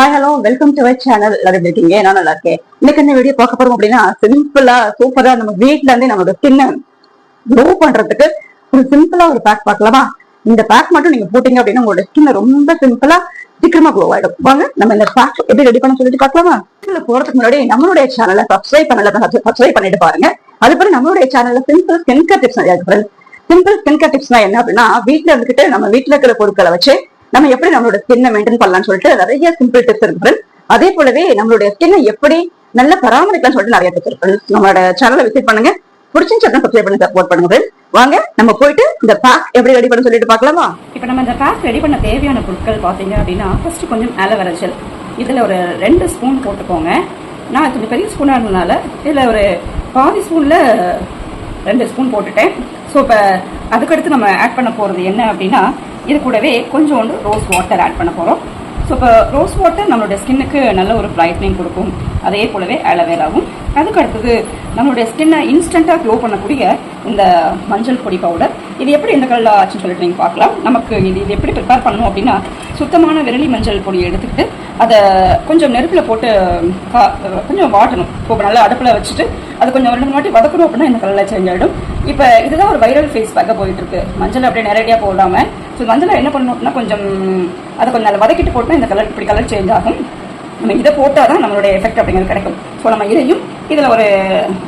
Hi hello welcome to my channel எல்லாரும் இருக்கீங்க? நான் நல்லா இருக்கேன். இன்னைக்கு என்ன வீடியோ பார்க்க போறோம் அப்படின்னா சிம்பிளா சூப்பரா நம்ம வீட்ல இருந்து நம்மளோட ஸ்கின்ன க்ரோ பண்றதுக்கு ஒரு சிம்பிளா ஒரு பேக் பார்க்கலாமா? இந்த பேக் மட்டும் நீங்க போட்டீங்க அப்படின்னா உங்களோட ஸ்கின் ரொம்ப சிம்பிளா சீக்கிரமா க்ளோ ஆயிடும். வாங்க நம்ம இந்த பேக் எப்படி ரெடி பண்ண சொல்லிட்டு பார்க்கலாமா? இதுல போறதுக்கு முன்னாடி நம்மளுடைய சேனலை சப்ஸ்கிரைப் பண்ணல சப்ஸ்கிரைப் பண்ணிட்டு பாருங்க. அதுக்கப்புறம் நம்மளுடைய சேனல்ல சிம்பிள் ஸ்கின் கேர் டிப்ஸ் நிறைய சிம்பிள் ஸ்கின் கேர் டிப்ஸ்னா என்ன அப்படின்னா வீட்ல இருந்துகிட்டு நம்ம வீட்ல இருக்கிற பொருட்களை வச்சு நம்ம எப்படி நம்மளோட ஸ்கின்னை மெயின்டைன் பண்ணலாம்னு சொல்லிட்டு நிறைய சிம்பிள் டிப்ஸ் இருக்கு. அதே போலவே நம்மளுடைய ஸ்கின்னை எப்படி நல்லா பராமரிக்கலாம்னு சொல்லிட்டு நிறைய டிப்ஸ் இருக்கு. நம்மளோட சேனலை விசிட் பண்ணுங்க. பிடிச்சிருந்தா சப்ஸ்கிரைப் பண்ணி சப்போர்ட் பண்ணுங்க. வாங்க நம்ம போயிட்டு இந்த பேக் எப்படி ரெடி பண்ண சொல்லிட்டு பார்க்கலாமா? இப்போ நம்ம இந்த பேக் ரெடி பண்ண தேவையான பொருட்கள் பார்த்தீங்க அப்படின்னா ஃபர்ஸ்ட் கொஞ்சம் ஆலோவேரா ஜெல் இதில் ஒரு ரெண்டு ஸ்பூன் போட்டுக்கோங்க. நான் கொஞ்சம் பெரிய ஸ்பூனாக இருந்ததுனால இதில் ஒரு பாதி ஸ்பூனில் ரெண்டு ஸ்பூன் போட்டுட்டேன். ஸோ இப்போ அதுக்கடுத்து நம்ம ஆட் பண்ண போகிறது என்ன அப்படின்னா இது கூடவே கொஞ்சோண்டு ரோஸ் வாட்டர் ஆட் பண்ண போகிறோம் ஸோ இப்போ ரோஸ் வாட்டர் நம்மளுடைய ஸ்கின்னுக்கு நல்ல ஒரு பிரைட்னிங் கொடுக்கும். அதே போலவே ஆலோவேராவும் அதுக்கு அடுத்தது நம்மளுடைய ஸ்கின்னை இன்ஸ்டண்ட்டாக க்ளோ பண்ணக்கூடிய இந்த மஞ்சள் பொடி பவுடர் இது எப்படி இந்த கலரில் ஆச்சுன்னு சொல்லிட்டு நீங்கள் பார்க்கலாம். நமக்கு இது இது எப்படி ப்ரிப்பேர் பண்ணணும் அப்படின்னா சுத்தமான விரலி மஞ்சள் பொடியை எடுத்துக்கிட்டு அதை கொஞ்சம் நெருப்பில் போட்டு கொஞ்சம் வாட்டணும். இப்போ நல்லா அடுப்பில் வச்சுட்டு அது கொஞ்சம் ரெண்டு மாட்டி வாட்டி வதக்கணும் அப்படின்னா இந்த கலரில் சேஞ்ச் ஆகிடும் இப்போ இதுதான் ஒரு வைரல் ஃபேஸ் பார்க்க போயிட்டு இருக்கு மஞ்சள் அப்படியே நேரடியாக போடாமல் ஸோ மஞ்சளை என்ன பண்ணணும் அப்படின்னா கொஞ்சம் அதை கொஞ்சம் நல்லா வதக்கிட்டு போட்டால் இந்த கலர் இப்படி கலர் சேஞ்ச் ஆகும். நம்ம இதை போட்டால் தான் நம்மளுடைய எஃபெக்ட் அப்படிங்கிறது கிடைக்கும். ஸோ நம்ம இதையும் இதில் ஒரு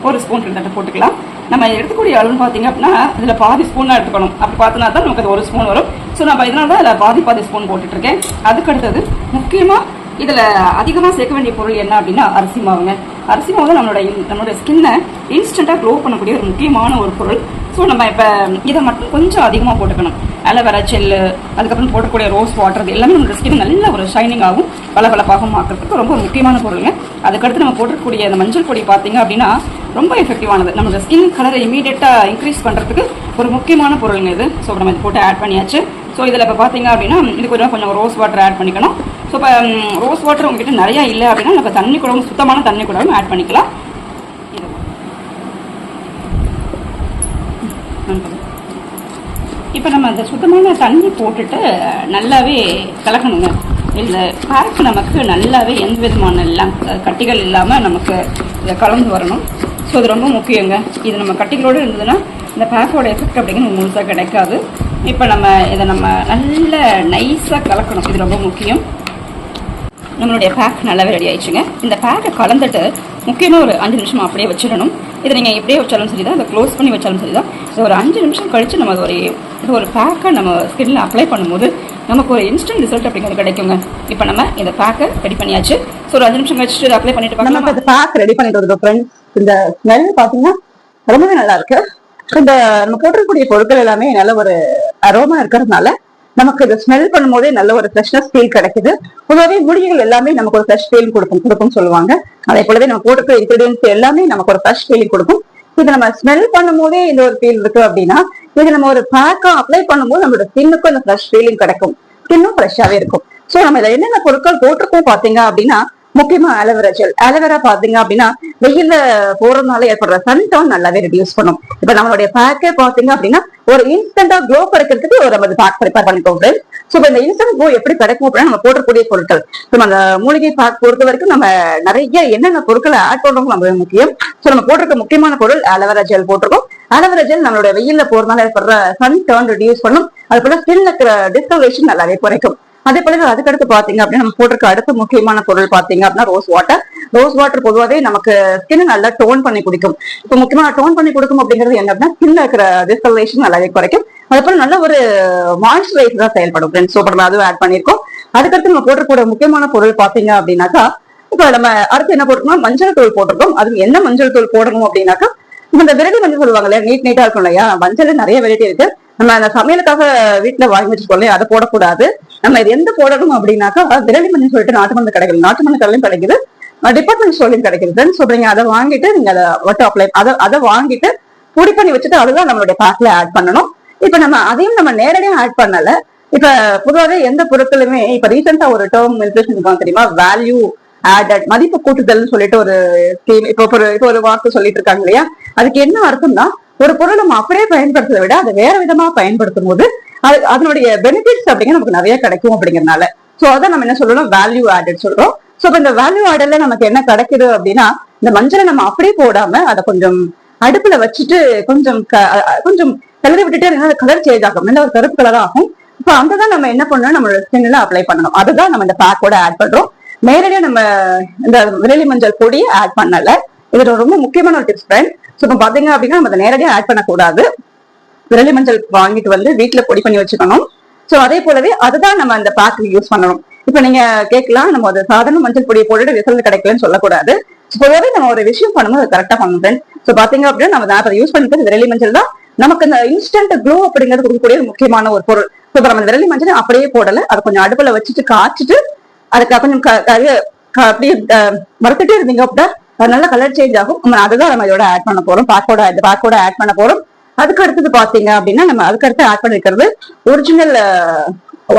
ஒரு ஸ்பூன் கிட்ட போட்டுக்கலாம். நம்ம எடுத்துக்கூடிய அளவுன்னு பார்த்தீங்க அப்படின்னா இதில் பாதி ஸ்பூனாக எடுத்துக்கணும். அப்படி பார்த்தோன்னா தான் நமக்கு அது ஒரு ஸ்பூன் வரும். ஸோ நம்ம இதனால தான் அதில் பாதி பாதி ஸ்பூன் போட்டுட்ருக்கேன் அதுக்கு அடுத்தது முக்கியமாக இதில் அதிகமாக சேர்க்க வேண்டிய பொருள் என்ன அப்படின்னா அரிசி மாவுங்க. அரிசி மாவு தான் நம்மளோட நம்மளோட ஸ்கின்னை இன்ஸ்டண்ட்டாக க்ளோ பண்ணக்கூடிய ஒரு முக்கியமான ஒரு பொருள். ஸோ நம்ம இப்போ இதை மட்டும் கொஞ்சம் அதிகமாக போட்டுக்கணும். அலோவேரா செல்லு அதுக்கப்புறம் போடக்கூடிய ரோஸ் வாட்டர் இது எல்லாமே நம்மளோட ஸ்கின் நல்ல ஒரு ஷைனிங் ஆகும் பளபளப்பாகவும் ஆக்கிறதுக்கு ரொம்ப ஒரு முக்கியமான பொருளுங்க. அதுக்கடுத்து நம்ம போட்டிருக்கக்கூடிய அந்த மஞ்சள் பொடி பார்த்தீங்க அப்படின்னா ரொம்ப எஃபெக்டிவானது நம்மளோட ஸ்கின் கலரை இமீடியட்டாக இன்க்ரீஸ் பண்ணுறதுக்கு ஒரு முக்கியமான பொருளுங்க இது. ஸோ நம்ம இது போட்டு ஆட் பண்ணியாச்சு. ஸோ இதில் இப்போ பார்த்தீங்க அப்படின்னா இது கொஞ்சம் கொஞ்சம் ரோஸ் வாட்டர் ஆட் பண்ணிக்கணும். ஸோ இப்போ ரோஸ் வாட்டர் உங்ககிட்ட நிறையா இல்லை அப்படின்னா நம்ம தண்ணி கூடவும் சுத்தமான தண்ணி கூடவும் ஆட் பண்ணிக்கலாம். இப்போ நம்ம அந்த சுத்தமான தண்ணி போட்டுட்டு நல்லாவே கலக்கணுங்க. இந்த பேக் நமக்கு நல்லாவே எந்த விதமான எல்லாம் கட்டிகள் இல்லாமல் நமக்கு இதை கலந்து வரணும். ஸோ அது ரொம்ப முக்கியங்க. இது நம்ம கட்டிகளோடு இருந்ததுன்னா இந்த பேக்கோட எஃபெக்ட் அப்படிங்கிறது முழுசாக கிடைக்காது. இப்போ நம்ம இதை நம்ம நல்ல நைஸாக கலக்கணும். இது ரொம்ப முக்கியம். நம்மளுடைய பேக் நல்லாவே ரெடி ஆயிடுச்சுங்க. இந்த பேக்கை கலந்துட்டு முக்கியமாக ஒரு அஞ்சு நிமிஷம் அப்படியே வச்சிடணும். இதை நீங்கள் எப்படியே வச்சாலும் சரி தான் அதை க்ளோஸ் பண்ணி வச்சாலும் சரி தான் இது ஒரு அஞ்சு நிமிஷம் கழித்து நம்ம ஒரு ஒரு பேக்கை நம்ம ஸ்கின்ல அப்ளை பண்ணும்போது நமக்கு ஒரு இன்ஸ்டன்ட் ரிசல்ட் அப்படிங்கிறது கிடைக்குங்க. இப்போ நம்ம இந்த பேக்கை ரெடி பண்ணியாச்சு. ஸோ ஒரு அஞ்சு நிமிஷம் கழிச்சுட்டு அப்ளை பண்ணிட்டு நம்ம பார்க்கலாம் இப்ப இந்த பேக் ரெடி பண்ணிட்டு வந்தோம் ஃப்ரெண்ட் இந்த ஸ்மெல் பாத்தீங்கன்னா ரொம்பவே நல்லா இருக்கு. இந்த நம்ம போட்டிருக்கக்கூடிய பொருட்கள் எல்லாமே நல்ல ஒரு அரோமா இருக்கிறதுனால நமக்கு இதை ஸ்மெல் பண்ணும்போதே நல்ல ஒரு ஃப்ரெஷ்னஸ் ஃபீல் கிடைக்குது. பொதுவாகவே முடிகள் எல்லாமே நமக்கு ஒரு ஃப்ரெஷ் ஃபீல் கொடுக்கும் கொடுக்கும்னு சொல்லுவாங்க. அதே போலவே நம்ம போட்டுக்கிற இன்கிரீடியன்ஸ் எல்லாமே நமக்கு ஒரு ஃப்ரெஷ் ஃபீல் கொடுக்கும். இது நம்ம ஸ்மெல் பண்ணும்போதே இந்த ஒரு ஃபீல் இருக்கு அப்படின்னா இது நம்ம ஒரு பேக்கா அப்ளை பண்ணும்போது நம்மளோட ஸ்கின்னுக்கும் அந்த ஃப்ரெஷ் ஃபீலிங் கிடைக்கும். ஸ்கின்னும் ஃப்ரெஷ்ஷாவே இருக்கும். சோ நம்ம இதுல என்னென்ன பொருட்கள் போட்டிருக்கோம் பாத்தீங்க அப்படின்னா முக்கியமா அலோவேரா ஜெல் அலோவேரா பாத்தீங்க அப்படின்னா வெயில்ல போறதுனால ஏற்படுற சன் டவுன் நல்லாவே ரெடியூஸ் பண்ணும். இப்ப நம்மளுடைய பேக்கே பாத்தீங்க அப்படின்னா ஒரு இன்ஸ்டன்டா க்ளோ கிடைக்கிறதுக்கு ஒரு நம்ம பேக் ப்ரிப்பேர் பண்ணிக்கோங்க சோ இப்ப இந்த இன்ஸ்டன்ட் க்ளோ எப்படி கிடைக்கும் அப்படின்னா நம்ம போடக்கூடிய பொருட்கள். நம்ம அந்த மூலிகை பேக் பொறுத்த வரைக்கும் நம்ம நிறைய என்னென்ன பொருட்களை ஆட் பண்றோம் நம்ம முக்கியம். சோ நம்ம போட்டிருக்க முக்கியமான பொருள் அலோவேரா ஜெல் போட்டிருக்கோம். அலோவேரா ஜெல் நம்மளோட வெயில போறதுனால ஏற்படுற சன் டர்ன் ரெடியூஸ் பண்ணும். அது போல ஸ்கின்ல இருக்கிற டிஸ்கலரேஷன் நல்லாவே குறைக்கும். அதே போல அதுக்கடுத்து பாத்தீங்க அப்படின்னா நம்ம போட்டிருக்க அடுத்த முக்கியமான பொருள் பாத்தீங்க அப்படின்னா ரோஸ் வாட்டர் ரோஸ் வாட்டர் பொதுவாகவே நமக்கு ஸ்கின் நல்லா டோன் பண்ணி குடிக்கும். இப்போ முக்கியமா டோன் பண்ணி கொடுக்கும் அப்படிங்கிறது என்ன அப்படின்னா ஸ்கின்ல இருக்கிற டிஸ்கலரேஷன் நல்லாவே குறைக்கும். அதே போல நல்ல ஒரு மாய்ஸ்சரைசர் தான் செயல்படும். ஃப்ரெண்ட்ஸ் சூப்பர் நம்ம அதுவும் ஆட் பண்ணியிருக்கோம் அதுக்கடுத்து நம்ம போட்டிருக்க முக்கியமான பொருள் பாத்தீங்க அப்படின்னாக்கா இப்போ நம்ம அடுத்து என்ன போட்டிருக்கோம் மஞ்சள் தூள் போட்டிருக்கோம். அது என்ன மஞ்சள் தூள் போடணும் அப்படின்னாக்கா இந்த விரடி மஞ்சள் சொல்லுவாங்க இல்லையா நீட் நீட்டா இருக்கும் இல்லையா? மஞ்சள் நிறைய வெரைட்டி இருக்கு. நம்ம அந்த சமையலுக்காக வீட்டுல வாங்கி வச்சுக்கோ இல்லையா அதை போடக்கூடாது. நம்ம இது எந்த போடணும் அப்படின்னாக்கா விரடி சொல்லிட்டு நாட்டு மருந்து கிடைக்குது நாட்டு மருந்து கடையிலும் கிடைக்குது. டிபார்ட்மெண்ட் ஸ்டோர்லையும் கிடைக்குதுன்னு சொல்றீங்க அதை வாங்கிட்டு நீங்க அதை மட்டும் அப்ளை அதை அதை வாங்கிட்டு பொடி பண்ணி வச்சுட்டு அதுதான் நம்மளுடைய பேக்ல ஆட் பண்ணணும். இப்ப நம்ம அதையும் நம்ம நேரடியாக ஆட் பண்ணல. இப்ப பொதுவாகவே எந்த பொருட்களுமே இப்ப ரீசெண்டா ஒரு டேர்ம் மென்ஷன் தெரியுமா? வேல்யூ ஆடட் மதிப்பு கூட்டுதல்னு சொல்லிட்டு ஒரு ஸ்கீம் இப்போ ஒரு இப்போ ஒரு வார்த்தை சொல்லிட்டு இருக்காங்க இல்லையா? அதுக்கு என்ன அர்த்தம்னா ஒரு பொருள் நம்ம அப்படியே பயன்படுத்துறதை விட அதை வேற விதமா பயன்படுத்தும் போது அது அதனுடைய பெனிஃபிட்ஸ் அப்படிங்கிற நமக்கு நிறைய கிடைக்கும் அப்படிங்கறதுனால. ஸோ அதான் நம்ம என்ன சொல்றோம்? வேல்யூ ஆடட் சொல்றோம். ஸோ இப்போ இந்த வேல்யூ ஆடட்ல நமக்கு என்ன கிடைக்குது அப்படின்னா இந்த மஞ்சளை நம்ம அப்படியே போடாம அதை கொஞ்சம் அடுப்புல வச்சுட்டு கொஞ்சம் க- கொஞ்சம் கிளறி விட்டுட்டு கலர் சேஞ்ச் ஆகும். நல்ல ஒரு கருப்பு கலர் ஆகும். இப்போ அந்த தான் நம்ம என்ன பண்ணணும்? நம்மளோட ஸ்கின்ல அப்ளை பண்ணணும். அதுதான் நம்ம இந்த பேக்கோட ஆட் பண்றோம். நேரடியா நம்ம இந்த விரலி மஞ்சள் பொடியை ஆட் பண்ணல. இது ஒரு ரொம்ப முக்கியமான ஒரு டிப்ஸ் ஃப்ரெண்ட் ஸோ இப்போ பாத்தீங்க அப்படின்னா நம்ம அதை நேரடியாக ஆட் பண்ணக்கூடாது. விரலி மஞ்சள் வாங்கிட்டு வந்து வீட்ல பொடி பண்ணி வச்சுக்கணும். சோ அதே போலவே அதுதான் நம்ம அந்த பேக்கு யூஸ் பண்ணணும். இப்போ நீங்க கேட்கலாம் நம்ம அது சாதாரண மஞ்சள் பொடியை போட்டுட்டு ரிசல்ட் கிடைக்கலன்னு சொல்லக்கூடாது. பொதுவாகவே நம்ம ஒரு விஷயம் பண்ணும்போது அது கரெக்டா பண்ணணும் ஸோ பாத்தீங்க அப்படின்னா நம்ம அதை யூஸ் பண்ணிட்டு விரலி மஞ்சள் தான். நமக்கு இந்த இன்ஸ்டன்ட் க்ளோ அப்படிங்கிறது கொடுக்கக்கூடிய ஒரு முக்கியமான ஒரு பொருள். ஸோ இப்போ நம்ம விரலி மஞ்சள் அப்படியே போடலை. அதை கொஞ்சம் அடுப்புல வச்சுட்டு காய்ச்சிட்டு அதுக்கு கொஞ்சம் அப்படியே மறுத்துட்டே வறுத்துட்டே இருந்தீங்க அப்படின்னா அது நல்ல கலர் சேஞ்ச் ஆகும். நம்ம அதுதான் நம்ம இதோட ஆட் பண்ண போறோம். பாக்கோட இந்த பாக்கோட ஆட் பண்ண போறோம். அதுக்கு அடுத்தது பாத்தீங்க அப்படின்னா நம்ம அதுக்கு அடுத்து ஆட் பண்ணிருக்கிறது ஒரிஜினல்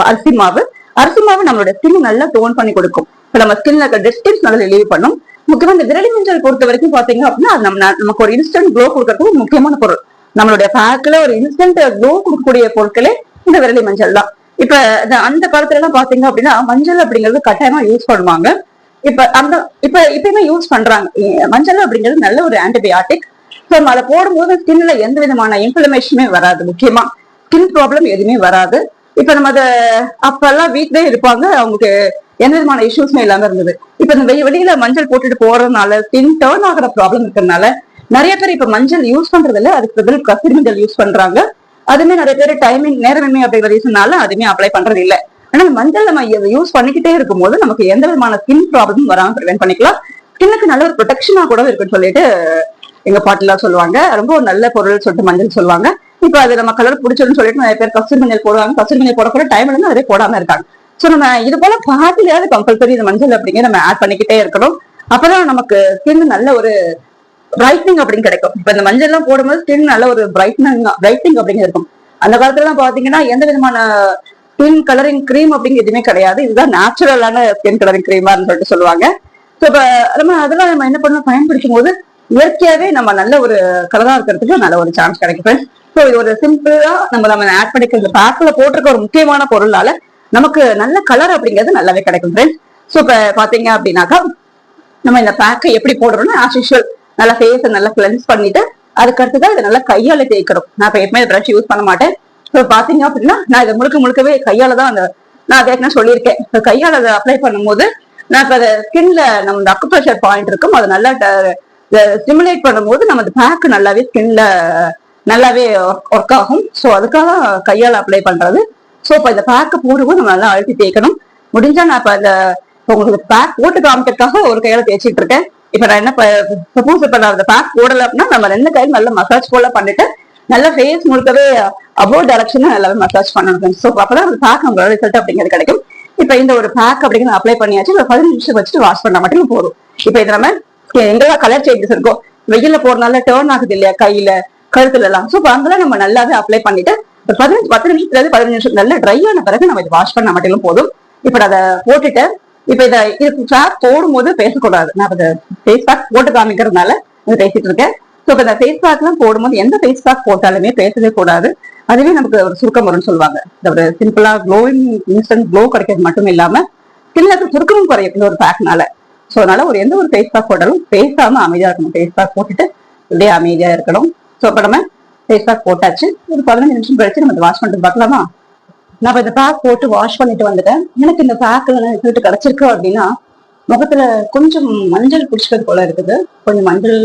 அரிசி மாவு. அரிசி மாவு நம்மளோட ஸ்கின் நல்லா டோன் பண்ணி கொடுக்கும். இப்ப நம்ம ஸ்கின்ல இருக்க டெஸ்டிப்ஸ் நல்லா ரிலீவ் பண்ணும். முக்கியமா இந்த விரலி மஞ்சள் பொறுத்த வரைக்கும் பாத்தீங்க அப்படின்னா அது நம்ம நமக்கு ஒரு இன்ஸ்டன்ட் க்ளோ கொடுக்கறதுக்கு ஒரு முக்கியமான பொருள். நம்மளுடைய பேக்ல ஒரு இன்ஸ்டன்ட் க்ளோ கொடுக்கக்கூடிய பொருட்களே இந்த விரலி மஞ்சள் தான். இப்ப அந்த காலத்துல எல்லாம் பாத்தீங்க அப்படின்னா மஞ்சள் அப்படிங்கிறது கட்டாயமா யூஸ் பண்ணுவாங்க. இப்ப அந்த இப்ப இப்பயுமே யூஸ் பண்றாங்க. மஞ்சள் அப்படிங்கிறது நல்ல ஒரு ஆன்டிபயாட்டிக் ஸோ நம்ம அதை போடும்போது ஸ்கின்ல எந்த விதமான இன்ஃபிளமேஷனுமே வராது முக்கியமா. ஸ்கின் ப்ராப்ளம் எதுவுமே வராது. இப்ப நம்ம அதை அப்பெல்லாம் வீட்லயே இருப்பாங்க. அவங்களுக்கு எந்த விதமான இஷ்யூஸ்மே இல்லாம இருந்தது. இப்ப இந்த வெ- வெளியில மஞ்சள் போட்டுட்டு போறதுனால ஸ்கின் டேர்ன் ஆகிற ப்ராப்ளம் இருக்கிறதுனால நிறைய பேர் இப்ப மஞ்சள் யூஸ் பண்றது அதுக்கு பதில் கசிரி மஞ்சள் யூஸ் பண்றாங்க. அதுமே நிறைய பேர் டைமிங் நேரமின்மை அப்படிங்கிற ரீசனால அதுமே அப்ளை பண்றது இல்லை ஆனா மஞ்சள் நம்ம இதை யூஸ் பண்ணிக்கிட்டே இருக்கும்போது நமக்கு எந்த விதமான ஸ்கின் ப்ராப்ளமும் வராமல் ப்ரிவென்ட் பண்ணிக்கலாம். ஸ்கின்னுக்கு நல்ல ஒரு ப்ரொடெக்ஷனா கூட இருக்குன்னு சொல்லிட்டு எங்க பாட்டிலாம் சொல்லுவாங்க. ரொம்ப ஒரு நல்ல பொருள் சொல்லிட்டு மஞ்சள் சொல்லுவாங்க. இப்ப அது நம்ம கலர் பிடிச்சதுன்னு சொல்லிட்டு நிறைய பேர் கஸ்தூரி மஞ்சள் போடுவாங்க. கஸ்தூரி மஞ்சள் போட கூட டைம் இருந்து அதே போடாம இருக்காங்க. ஸோ நம்ம இது போல பாட்டிலையாவது கம்பல்சரி இந்த மஞ்சள் அப்படிங்கிற நம்ம ஆட் பண்ணிக்கிட்டே இருக்கணும். அப்பதான் நமக்கு ஸ்கின் நல்ல ஒரு பிரைட்னிங் அப்படின்னு கிடைக்கும். இப்ப இந்த மஞ்சள் எல்லாம் போடும்போது ஸ்கின் நல்ல ஒரு பிரைட்னிங் பிரைட்னிங் அப்படிங்க இருக்கும். அந்த காலத்துல எல்லாம் பாத்தீங்கன்னா எந்த விதமான ஸ்கின் கலரிங் கிரீம் அப்படிங்க எதுவுமே கிடையாது. இதுதான் நேச்சுரலான ஸ்கின் கலரிங் கிரீமா சொல்லிட்டு சொல்லுவாங்க. ஸோ இப்ப நம்ம அதெல்லாம் நம்ம என்ன பண்ணணும்? பயன்படுத்தும் போது இயற்கையாவே நம்ம நல்ல ஒரு கலரா இருக்கிறதுக்கு நல்ல ஒரு சான்ஸ் கிடைக்கும் ஸோ இது ஒரு சிம்பிளா நம்ம நம்ம ஆட் பண்ணிக்கிற பேக்ல போட்டிருக்க ஒரு முக்கியமான பொருளால நமக்கு நல்ல கலர் அப்படிங்கிறது நல்லாவே கிடைக்கும் ஃப்ரெண்ட்ஸ் ஸோ இப்ப பாத்தீங்க அப்படின்னாக்கா நம்ம இந்த பேக்கை எப்படி போடுறோம்னா ஆஸ் யூஷுவல் நல்லா ஃபேஸை நல்லா கிளென்ஸ் பண்ணிட்டு அதுக்கு தான் இதை நல்லா கையால தேய்க்கிறோம் நான் இப்போ எப்பவுமே ப்ரஷ் யூஸ் பண்ண மாட்டேன். பாத்தீங்க அப்படின்னா நான் இதை முழுக்க முழுக்கவே கையால தான் அந்த நான் கேட்கணும் ஏற்கனவே சொல்லியிருக்கேன். இப்போ கையால அதை அப்ளை பண்ணும்போது நான் இப்போ அதை ஸ்கின்ல நம்ம இந்த அக்குப்ரெஷர் பாயிண்ட் இருக்கும் அது நல்லா ஸ்டிமுலேட் பண்ணும்போது நம்ம அந்த பேக் நல்லாவே ஸ்கின்ல நல்லாவே ஒர்க் ஆகும். ஸோ அதுக்காக கையால் அப்ளை பண்றது. ஸோ இப்போ இந்த பேக்கை போடும்போது நம்ம நல்லா அழுத்தி தேய்க்கணும். முடிஞ்சா நான் இப்போ அந்த இப்போ உங்களுக்கு பேக் போட்டு காமிக்கிறதுக்காக ஒரு கையால தேய்ச்சிட்டு இருக்கேன். இப்போ நான் என்ன சப்போஸ் இப்போ நான் அந்த பேக் போடல அப்படின்னா நம்ம ரெண்டு கையில் நல்லா மசாஜ் போல பண்ணிட்டு நல்லா ஃபேஸ் முழுக்கவே அபோவ் டைரக்ஷன் எல்லாமே மசாஜ் பண்ணணும். ஸோ அப்பதான் அந்த பேக் நம்மளோட ரிசல்ட் அப்படிங்கிறது கிடைக்கும். இப்ப இந்த ஒரு பேக் அப்படிங்கிறது அப்ளை பண்ணியாச்சு. ஒரு பதினஞ்சு நிமிஷம் வச்சுட்டு வாஷ் பண்ணா மட்டும் போதும். இப்ப இது நம்ம எங்கெல்லாம் கலர் சேஞ்சஸ் இருக்கோ வெயில போறதுனால டேர்ன் ஆகுது இல்லையா கையில கழுத்துல எல்லாம் ஸோ அங்கெல்லாம் நம்ம நல்லாவே அப்ளை பண்ணிட்டு ஒரு பதினஞ்சு பத்து நிமிஷத்துல இருந்து பதினஞ்சு நிமிஷம் நல்லா ட்ரை ஆன பிறகு நம்ம இது வாஷ் பண்ண மட்டும் போதும். இப்ப நான் அதை போட்டுட்டு இப்ப இதை இது பேக் போடும்போது பேசக்கூடாது. நான் அதை ஃபேஸ் பேக் போட்டு காமிக்கிறதுனால பேசிட்டு இருக்கேன். ஸோ இந்த ஃபேஸ் பேக் எல்லாம் போடும்போது எந்த ஃபேஸ் பேக் போட்டாலுமே பேசவே கூடாது. அதுவே நமக்கு ஒரு சுருக்கம் வரும்னு சொல்லுவாங்க. இந்த ஒரு சிம்பிளா க்ளோயிங் இன்ஸ்டன்ட் க்ளோ கிடைக்கிறது மட்டும் இல்லாம ஸ்கின்ல சுருக்கமும் குறையும் இந்த ஒரு பேக்னால ஸோ அதனால ஒரு எந்த ஒரு ஃபேஸ் பேக் போட்டாலும் பேசாம அமைதியா இருக்கணும். ஃபேஸ் பேக் போட்டுட்டு அப்படியே அமைதியா இருக்கணும். ஸோ இப்ப நம்ம ஃபேஸ் பேக் போட்டாச்சு. ஒரு பதினஞ்சு நிமிஷம் கழிச்சு நம்ம வாஷ் பண்ணிட்டு பார்க்கலாமா? நான் இந்த பேக் போட்டு வாஷ் பண்ணிட்டு வந்துட்டேன். எனக்கு இந்த பேக்ல ரிசல்ட் கிடைச்சிருக்கு அப்படின்னா முகத்துல கொஞ்சம் மஞ்சள் பிடிச்சது போல இருக்குது. கொஞ்சம் மஞ்சள்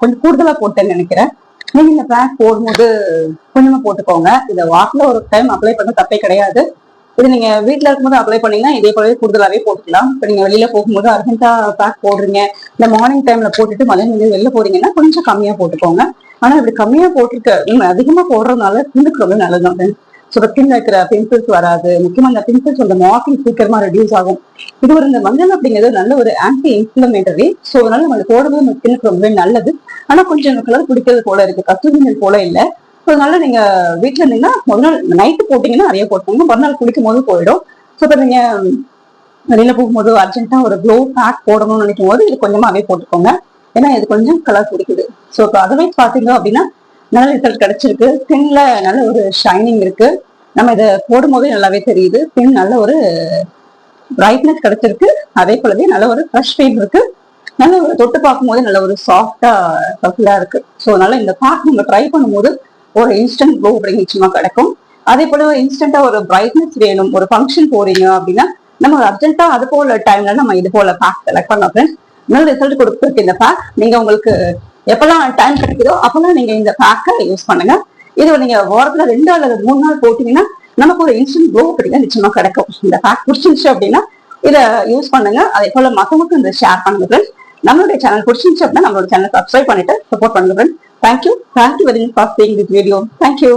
கொஞ்சம் கூடுதலா போட்டேன்னு நினைக்கிறேன். நீங்க இந்த பேக் போடும்போது கொஞ்சமா போட்டுக்கோங்க. இதை வாக்கில் ஒரு டைம் அப்ளை பண்ண தப்பே கிடையாது. இது நீங்க வீட்டுல இருக்கும்போது அப்ளை பண்ணீங்கன்னா இதே போலவே கூடுதலாவே போட்டுக்கலாம். இப்ப நீங்க வெளியில போகும்போது அர்ஜென்ட்டா பேக் போடுறீங்க. இந்த மார்னிங் டைம்ல போட்டுட்டு மதியம் நீங்க வெளில போறீங்கன்னா கொஞ்சம் கம்மியா போட்டுக்கோங்க. ஆனா இப்படி கம்மியா போட்டுருக்க நீங்க அதிகமா போடுறதுனால ஸ்கின்னுக்கு ரொம்ப நல்லதுதான் ஸோ ஸ்கின்ல இருக்கிற பிம்பிள்ஸ் வராது. முக்கியமாக அந்த பிம்பிள்ஸ் அந்த மார்க்கிங் சீக்கிரமா ரெடியூஸ் ஆகும். இது ஒரு இந்த மஞ்சள் அப்படிங்கிறது நல்ல ஒரு ஆன்டி இன்ஃபிளமேட்டரி ஸோ அதனால நம்ம போடும்போது நம்ம ஸ்கின்னுக்கு ரொம்பவே நல்லது. ஆனால் கொஞ்சம் கலர் பிடிக்கிறது போல இருக்கு. கஸ்தூரி மஞ்சள் போல இல்லை. ஸோ அதனால நீங்க வீட்டில் இருந்தீங்கன்னா முதல் நாள் நைட்டு போட்டீங்கன்னா நிறைய போட்டுக்கோங்க. மறுநாள் குளிக்கும் போது போயிடும். ஸோ இப்போ நீங்க வெளியில போகும்போது அர்ஜென்ட்டா ஒரு க்ளோ பேக் போடணும்னு நினைக்கும் போது இது கொஞ்சமாவே போட்டுக்கோங்க. ஏன்னா இது கொஞ்சம் கலர் பிடிக்குது. ஸோ இப்போ அதர்வைஸ் பார்த்தீங்க அப்படின்னா நல்ல ரிசல்ட் கிடைச்சிருக்கு. தின்ல நல்ல ஒரு ஷைனிங் இருக்கு. நம்ம இதை போடும்போதே நல்லாவே தெரியுது. தின் நல்ல ஒரு பிரைட்னஸ் கிடைச்சிருக்கு. அதே போலவே நல்ல ஒரு ஃப்ரெஷ் ஃபீல் இருக்கு. நல்ல ஒரு தொட்டு பார்க்கும்போது நல்ல ஒரு சாஃப்டா பஃபிலா இருக்கு. ஸோ அதனால இந்த பேக் நம்ம ட்ரை பண்ணும்போது ஒரு இன்ஸ்டன்ட் க்ளோ அப்படிங்க நிச்சயமா கிடைக்கும். அதே போல இன்ஸ்டன்டா ஒரு பிரைட்னஸ் வேணும். ஒரு ஃபங்க்ஷன் போறீங்க அப்படின்னா நம்ம அர்ஜென்ட்டா அது போல டைம்ல நம்ம இது போல பேக் செலக்ட் பண்ணலாம் ஃப்ரெண்ட்ஸ் நல்ல ரிசல்ட் கொடுத்துருக்கு இந்த பேக் நீங்க உங்களுக்கு எப்பெல்லாம் டைம் கிடைக்குதோ அப்பெல்லாம் நீங்க இந்த பேக்கை யூஸ் பண்ணுங்க. இது நீங்க வாரத்துல ரெண்டு அல்லது மூணு நாள் போட்டீங்கன்னா நமக்கு ஒரு இன்ஸ்டன்ட் க்ளோ அப்படிங்க நிச்சயமா கிடைக்கும். இந்த பேக் பிடிச்சிருந்துச்சு அப்படின்னா இதை யூஸ் பண்ணுங்க. அதே போல மத்தவங்களுக்கு இந்த ஷேர் பண்ணுங்க ஃப்ரெண்ட்ஸ் நம்மளுடைய சேனல் பிடிச்சிருந்துச்சு அப்படின்னா நம்மளோட சேனல் சப்ஸ்கிரைப் பண்ணிட்டு சப்போர்ட் பண்ணுங்க friends thank you thank you very much for seeing this video thank you